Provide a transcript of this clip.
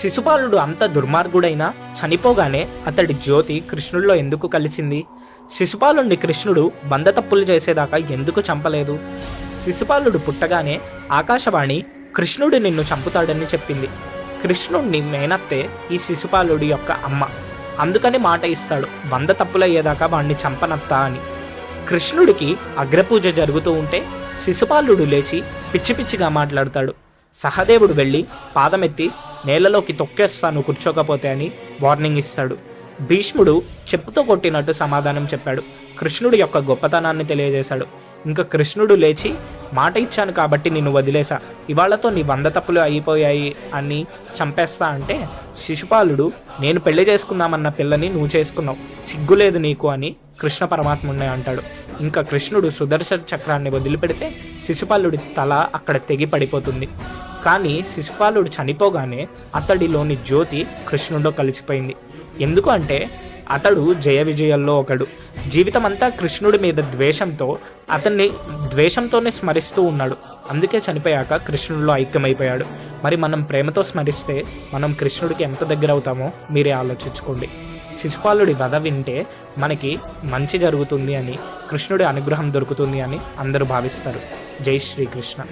శిశుపాలుడు అంత దుర్మార్గుడైనా చనిపోగానే అతడి జ్యోతి కృష్ణుడిలో ఎందుకు కలిసింది? శిశుపాలుడిని కృష్ణుడు బంద తప్పులు చేసేదాకా ఎందుకు చంపలేదు? శిశుపాలుడు పుట్టగానే ఆకాశవాణి కృష్ణుడు నిన్ను చంపుతాడని చెప్పింది. కృష్ణుడిని మేనత్తే ఈ శిశుపాలుడి యొక్క అమ్మ. అందుకని మాట ఇస్తాడు వంద తప్పులయ్యేదాకా వాణ్ణి చంపనత్తా అని. కృష్ణుడికి అగ్రపూజ జరుగుతూ ఉంటే శిశుపాలుడు లేచి పిచ్చి పిచ్చిగా మాట్లాడతాడు. సహదేవుడు వెళ్ళి పాదమెత్తి నేలలోకి తొక్కేస్తాను కూర్చోకపోతే అని వార్నింగ్ ఇస్తాడు. భీష్ముడు చెప్పుతో కొట్టినట్టు సమాధానం చెప్పాడు. కృష్ణుడి యొక్క గొప్పతనాన్ని తెలియజేశాడు. ఇంకా కృష్ణుడు లేచి మాట ఇచ్చాను కాబట్టి నిన్ను వదిలేసా. ఇవాళతో నీ వంద తప్పులు అయిపోయాయి అని చంపేస్తా అంటే శిశుపాలుడు నేను పెళ్ళి చేసుకుందామన్న పిల్లని నువ్వు చేసుకున్నావు. సిగ్గులేదు నీకు అని కృష్ణ పరమాత్ముడే అంటాడు. ఇంకా కృష్ణుడు సుదర్శన చక్రాన్ని వదిలిపెడితే శిశుపాలుడి తల అక్కడ తెగి పడిపోతుంది. కానీ శిశుపాలుడు చనిపోగానే అతడిలోని జ్యోతి కృష్ణుడిలో కలిసిపోయింది. ఎందుకు అంటే అతడు జయ విజయాల్లో ఒకడు. జీవితమంతా కృష్ణుడి మీద ద్వేషంతో అతన్ని ద్వేషంతోనే స్మరిస్తూ ఉన్నాడు. అందుకే చనిపోయాక కృష్ణుడిలో ఐక్యమైపోయాడు. మరి మనం ప్రేమతో స్మరిస్తే మనం కృష్ణుడికి ఎంత దగ్గర అవుతామో మీరే ఆలోచించుకోండి. శిశుపాలుడి వధ వింటే మనకి మంచి జరుగుతుంది అని కృష్ణుడి అనుగ్రహం దొరుకుతుంది అని అందరూ భావిస్తారు. జై శ్రీకృష్ణ.